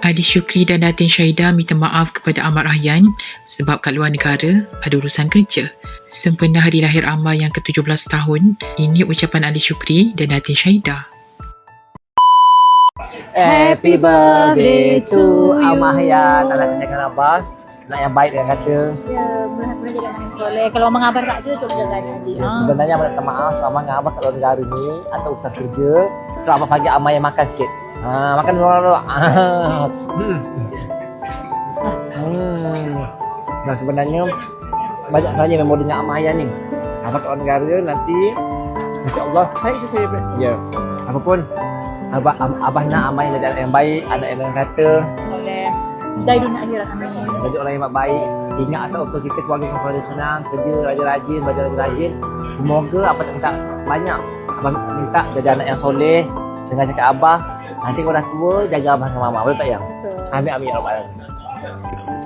Ali Syukri dan Datin Syahidah minta maaf kepada Ahmad Rahyan sebab kat luar negara ada urusan kerja. Sempena hari lahir Amar yang ke-17 tahun, ini ucapan Ali Syukri dan Datin Syahidah. Happy birthday to Amahian Anak kesayangan Abah Anak yang baik dia kata Ya, mudah-mudahan jadi anak yang soleh. Kalau Abang tak tolong jaga adik-adik. Ha. Sebenarnya nak minta maaf Selama dengan Abah kat luar negara ni Atau urusan kerja Abah pagi Amah yang makan sikit ha, Makan dulu dulu Ah. Hmm. Dan sebenarnya Banyak sebenarnya memori dengan Amahian ni Abah kat negara nanti InsyaAllah Baik tu saya Ya Apapun Abah, Abah nak Amah yang jadi anak yang baik Anak yang kata Dari dunia akhirat amin. Jadi orang yang baik Ingat atau untuk kita keluarga keluarga senang Kerja rajin-rajin, belajar rajin-rajin Semoga apa tak minta banyak Abang minta jadi anak yang soleh Dengan cakap Abah Nanti kalau dah tua Jaga Abah dengan Mama Betul tak yang? Betul. Amin amin ya Rabbal Alamin.